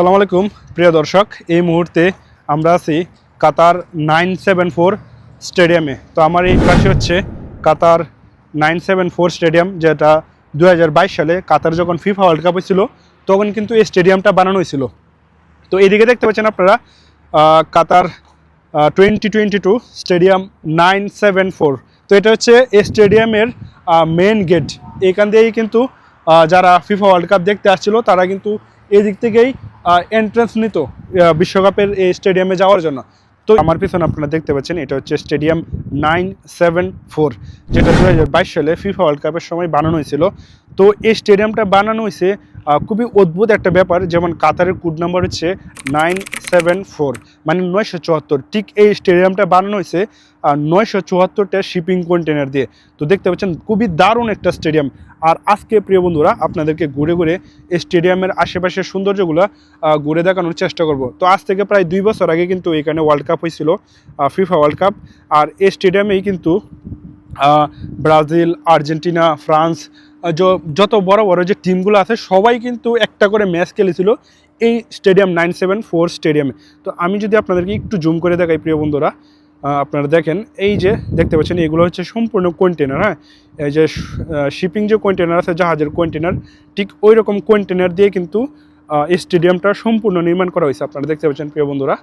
সালাম আলাইকুম, প্রিয় দর্শক, এই মুহূর্তে আমরা আছি কাতার নাইন সেভেন ফোর স্টেডিয়ামে। তো আমার এই পাশে হচ্ছে Qatar nine seven four stadium, যেটা দু হাজার বাইশ সালে কাতার যখন ফিফা ওয়ার্ল্ড কাপ হয়েছিল, তখন কিন্তু এই স্টেডিয়ামটা বানানো হয়েছিল। তো এইদিকে দেখতে পাচ্ছেন আপনারা Qatar twenty twenty two stadium nine seven four. তো এটা হচ্ছে এই স্টেডিয়ামের মেন গেট এখান দিয়েই কিন্তু যারা ফিফা ওয়ার্ল্ড কাপ দেখতে আসছিল, তারা কিন্তু এই দিক থেকেই এন্ট্রান্স নিত বিশ্বকাপের এই স্টেডিয়ামে যাওয়ার জন্য। তো আমার পিছনে আপনারা দেখতে পাচ্ছেন, এটা হচ্ছে স্টেডিয়াম নাইন সেভেন ফোর যেটা দু সালে ফিফা ওয়ার্ল্ড কাপের সময় বানানো হয়েছিল। তো এই স্টেডিয়ামটা বানানো হয়েছে খুবই অদ্ভুত একটা ব্যাপার, যেমন কাতারের কোড নাম্বার হচ্ছে নাইন সেভেন ফোর মানে নয়শো চুয়াত্তর। ঠিক এই স্টেডিয়ামটা বানানো হয়েছে নয়শো চুয়াত্তরটা শিপিং কন্টেনার দিয়ে। তো দেখতে পাচ্ছেন, খুবই দারুণ একটা স্টেডিয়াম আর আজকে, প্রিয় বন্ধুরা, আপনাদেরকে ঘুরে ঘুরে এই স্টেডিয়ামের আশেপাশের সৌন্দর্যগুলো ঘুরে দেখানোর চেষ্টা করব। তো আজ থেকে প্রায় দুই বছর আগে কিন্তু এখানে ওয়ার্ল্ড কাপ হয়েছিল ফিফা ওয়ার্ল্ড কাপ আর এই স্টেডিয়ামেই কিন্তু ব্রাজিল, আর্জেন্টিনা, ফ্রান্স যত বড় বড় যে টিমগুলো আছে, সবাই কিন্তু একটা করে ম্যাচ খেলেছিল এই স্টেডিয়াম নাইন সেভেন ফোর স্টেডিয়ামে তো আমি যদি আপনাদেরকে একটু জুম করে দেখাই, প্রিয় বন্ধুরা আপনারা দেখেন, এই যে দেখতে পাচ্ছেন, এগুলো হচ্ছে সম্পূর্ণ কন্টেনার হ্যাঁ? এই যে শিপিং যে কন্টেনার আছে, জাহাজের কন্টেনার ঠিক ওই রকম কন্টেনার দিয়ে কিন্তু স্টেডিয়ামটা সম্পূর্ণ নির্মাণ করা হয়েছে। আপনারা দেখতে পাচ্ছেন, প্রিয় বন্ধুরা।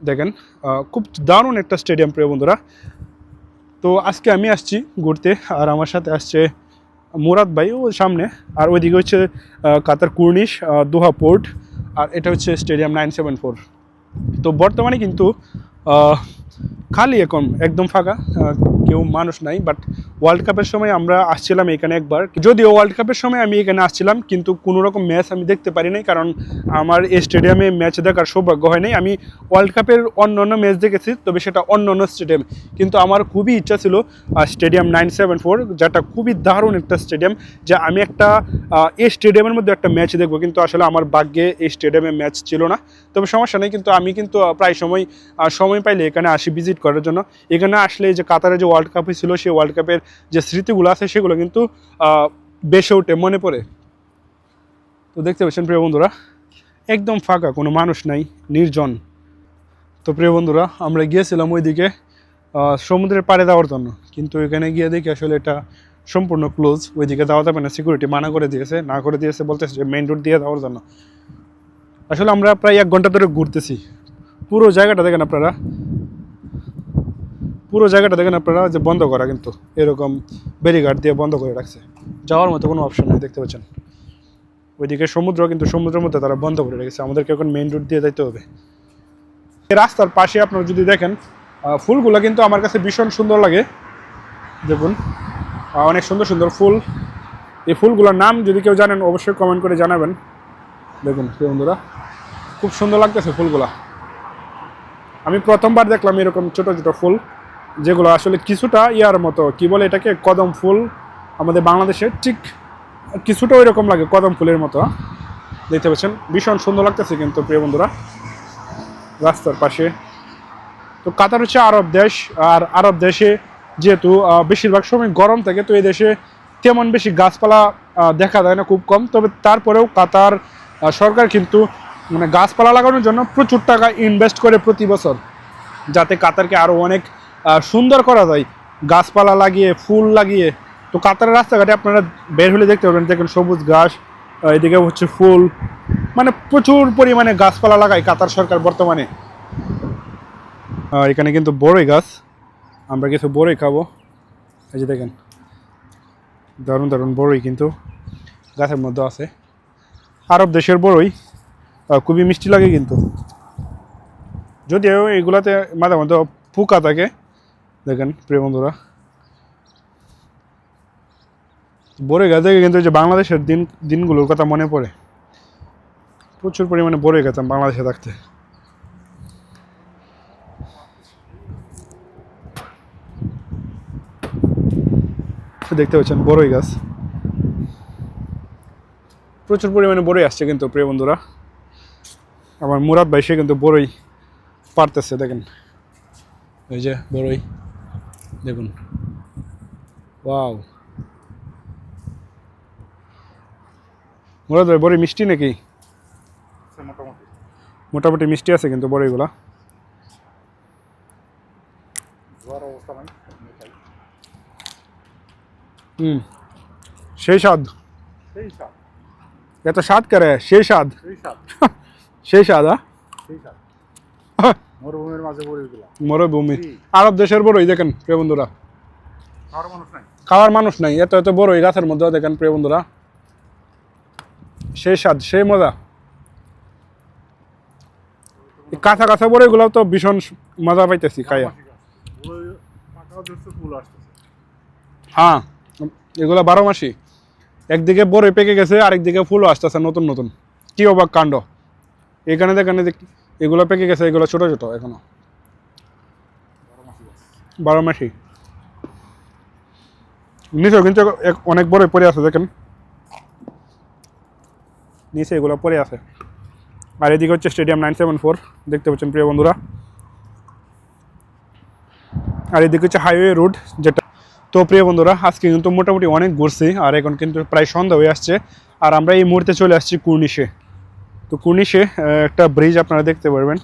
দেখেন খুব দারুণ একটা স্টেডিয়াম প্রিয় বন্ধুরা। তো আজকে আমি আসছি ঘুরতে, আর আমার সাথে আসছে মুরাদ ভাই, ও সামনে। আর ওইদিকে হচ্ছে কাতার কুর্নিশ দোহা পোর্ট আর এটা হচ্ছে স্টেডিয়াম নাইন সেভেন ফোর তো বর্তমানে কিন্তু 呃 খালি এখন, একদম ফাঁকা কেউ মানুষ নাই বাট ওয়ার্ল্ড কাপের সময় আমরা আসছিলাম এখানে একবার। যদিও ওয়ার্ল্ড কাপের সময় আমি এখানে আসছিলাম, কিন্তু কোনো রকম ম্যাচ আমি দেখতে পারি নাই, কারণ আমার এই স্টেডিয়ামে ম্যাচ দেখার সৌভাগ্য হয় নাই। আমি ওয়ার্ল্ড কাপের অন্য অন্য ম্যাচ দেখেছি, তবে সেটা অন্য অন্য স্টেডিয়াম কিন্তু আমার খুবই ইচ্ছা ছিল স্টেডিয়াম নাইন সেভেন ফোর যেটা খুবই দারুণ একটা স্টেডিয়াম যে আমি একটা এই স্টেডিয়ামের মধ্যে একটা ম্যাচ দেখব। কিন্তু আসলে আমার ভাগ্যে এই স্টেডিয়ামে ম্যাচ ছিল না। তবে সমস্যা নেই, কিন্তু আমি কিন্তু প্রায় সময় সময় পাইলে এখানে আসি। ভিজিট করার জন্য। এখানে আসলে যে কাতারে যে ওয়ার্ল্ড কাপ হয়েছিল, সেই ওয়ার্ল্ড কাপের যে স্মৃতিগুলো আছে, সেগুলো কিন্তু বেশে ওঠে মনে পড়ে। তো দেখতে পাচ্ছেন প্রিয় বন্ধুরা, একদম ফাঁকা, কোনো মানুষ নাই, নির্জন। তো প্রিয় বন্ধুরা, আমরা গিয়েছিলাম ওইদিকে সমুদ্রের পাড়ে যাওয়ার জন্য। কিন্তু এখানে গিয়ে দেখি আসলে এটা সম্পূর্ণ ক্লোজ ওইদিকে যাওয়া যাবে না সিকিউরিটি মানা করে দিয়েছে, না করে দিয়েছে বলতেছে যে মেন রোড দিয়ে যাওয়ার জন্য। আসলে আমরা প্রায় এক ঘণ্টা ধরে ঘুরতেছি। পুরো জায়গাটা দেখেন আপনারা পুরো জায়গাটা দেখেন আপনারা, যে বন্ধ করা কিন্তু, এরকম ব্যারিগার্ড দিয়ে বন্ধ করে রাখছে। যাওয়ার মতো কোনো অপশন নেই, দেখতে পাচ্ছেন। ওইদিকে সমুদ্র, কিন্তু সমুদ্রের মধ্যে তারা বন্ধ করে রেখেছে। আমাদেরকে এখন মেন রোড দিয়ে যাইতে হবে। রাস্তার পাশে আপনারা যদি দেখেন ফুলগুলো কিন্তু আমার কাছে ভীষণ সুন্দর লাগে। দেখুন অনেক সুন্দর সুন্দর ফুল। এই ফুলগুলোর নাম যদি কেউ জানেন, অবশ্যই কমেন্ট করে জানাবেন। দেখুন বন্ধুরা, খুব সুন্দর লাগতেছে ফুলগুলা। আমি প্রথমবার দেখলাম এরকম ছোট ছোট ফুল। যেগুলো আসলে কিছুটা ইয়ার মতো, কি বলে এটাকে, কদম ফুল। আমাদের বাংলাদেশে ঠিক কিছুটা ওই রকম লাগে, কদম ফুলের মতো। দেখতে পাচ্ছেন, ভীষণ সুন্দর লাগতেছে কিন্তু, প্রিয় বন্ধুরা। রাস্তার পাশে। তো কাতার হচ্ছে আরব দেশ, আর আরব দেশে যেহেতু বেশিরভাগ সময় গরম থাকে, তো এই দেশে তেমন বেশি গাছপালা দেখা যায় না খুব কম। তবে তারপরেও কাতার সরকার কিন্তু মানে গাছপালা লাগানোর জন্য প্রচুর টাকা ইনভেস্ট করে প্রতি বছর। যাতে কাতারকে আরও অনেক সুন্দর করা যায়। গাছপালা লাগিয়ে, ফুল লাগিয়ে। তো কাতারের রাস্তাঘাটে আপনারা বের হলে দেখতে পাবেন দেখেন সবুজ ঘাস এদিকে হচ্ছে ফুল। মানে প্রচুর পরিমাণে গাছপালা লাগায় কাতার সরকার বর্তমানে। এখানে কিন্তু বড়ই গাছ। আমরা কিছু বড়ই খাব। এই যে দেখেন, দারুণ দারুণ বড়ই কিন্তু গাছের মধ্যে আছে। আরব দেশের বড়ই খুবই মিষ্টি লাগে কিন্তু। যদিও এগুলাতে মাঝে মধ্যে পোকা থাকে দেখেন, প্রিয় বন্ধুরা। বড়ই গাছ থেকে কিন্তু যে বাংলাদেশের দিন, দিনগুলোর কথা মনে পড়ে। প্রচুর পরিমাণে বড়ই খেতাম বাংলাদেশে থাকতে। দেখতে পাচ্ছেন বড়ই গাছ। প্রচুর পরিমাণে বড়ই আসছে কিন্তু, প্রিয় বন্ধুরা। আমার মুরাদ ভাই, সে কিন্তু বড়ই পারতেছে, দেখেন। এই যে বড়ই দেখুন। ওয়াও। মুরাদ ভাই বড়ই মিষ্টি নাকি? মোটামুটি। মিষ্টি আছে কিন্তু এমনি খাই। হুম। সেই স্বাদ। এত স্বাদ করে? সেই স্বাদ। সেই স্বাদ। স্বাদ মরুভূমির মাঝে মরুভূমি। আরব দেশের বড়ই দেখেন প্রিয় বন্ধুরা। খাওয়ার মানুষ নাই। খাওয়ার মানুষ নাই এত এত বড়ই গাছের মধ্যে দেখেন প্রিয় বন্ধুরা। সেই স্বাদ সেই মজা। কাঁচা কাঁচা বড়ইগুলো তো ভীষণ মজা পাইতেছি খাইয়া। হ্যাঁ এগুলো বারো মাসি। একদিকে বড়ই পেকে গেছে আরেকদিকে ফুলও আসতেছে নতুন নতুন। কি অবাক কাণ্ড। এখানে দেখেন এগুলো পেকে গেছে, এগুলো ছোট ছোট এখনও। বারো মাসি। কিন্তু অনেক বড় পড়ে আছে, দেখেন। নিচে এগুলো পড়ে আছে। আর এদিকে হচ্ছে স্টেডিয়াম নাইন সেভেন ফোর দেখতে পাচ্ছেন প্রিয় বন্ধুরা। আর এদিকে হচ্ছে হাইওয়ে রোড যেটা তো প্রিয় বন্ধুরা, আজকে কিন্তু মোটামুটি অনেক ঘুরছি, আর এখন কিন্তু প্রায় সন্ধ্যা হয়ে আসছে। আর আমরা এই মুহূর্তে চলে আসছি কুর্নিশে। তো কুর্নিশে একটা ব্রিজ আপনারা দেখতে পারবেন।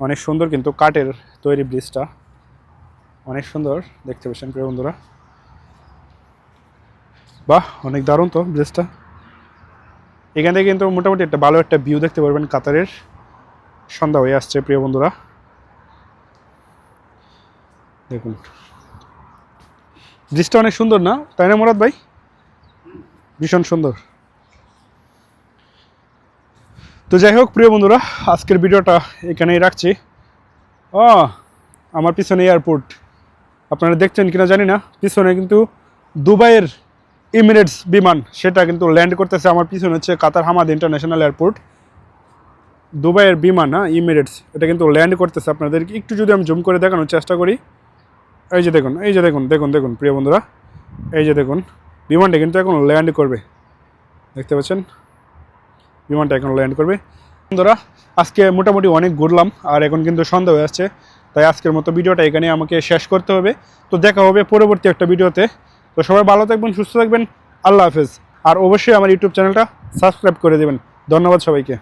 অনেক সুন্দর কিন্তু কাঠের তৈরি ব্রিজটা। অনেক সুন্দর, দেখতে পাচ্ছেন প্রিয় বন্ধুরা। বাহ, অনেক দারুণ তো ব্রিজটা। এখান থেকে কিন্তু মোটামুটি একটা ভালো একটা ভিউ দেখতে পারবেন কাতারের। সন্ধ্যা হয়ে আসছে প্রিয় বন্ধুরা। দেখুন। ব্রিজটা অনেক সুন্দর না? তাই না মোরাদ ভাই? ভীষণ সুন্দর। তো যাই হোক, প্রিয় বন্ধুরা, আজকের ভিডিওটা এখানেই রাখছি। ও আমার পিছনে এয়ারপোর্ট। আপনারা দেখছেন কিনা জানি না, পিছনে কিন্তু দুবাইয়ের ইমিরেটস বিমান, সেটা কিন্তু ল্যান্ড করতেছে আমার পিছনে হচ্ছে কাতার হামাদ ইন্টারন্যাশনাল এয়ারপোর্ট। দুবাইয়ের বিমান না ইমিরেটস, এটা কিন্তু ল্যান্ড করতেছে আপনাদেরকে একটু যদি আমি জুম করে দেখানোর চেষ্টা করি, এই যে দেখুন, এই যে দেখুন দেখুন দেখুন, প্রিয় বন্ধুরা, এই যে দেখুন, বিমানটা কিন্তু এখন ল্যান্ড করবে। দেখতে পাচ্ছেন? বিমানটা এখন ল্যান্ড করবে। বন্ধুরা, আজকে মোটামুটি অনেক ঘুরলাম, আর এখন কিন্তু সন্ধ্যা হয়ে আসছে। তাই আজকের মতো ভিডিওটা এখানে আমাকে শেষ করতে হবে। তো দেখা হবে পরবর্তী একটা ভিডিওতে। তো সবাই ভালো থাকবেন, সুস্থ থাকবেন। আল্লাহ হাফেজ। আর অবশ্যই আমার ইউটিউব চ্যানেলটা সাবস্ক্রাইব করে দেবেন। ধন্যবাদ সবাইকে।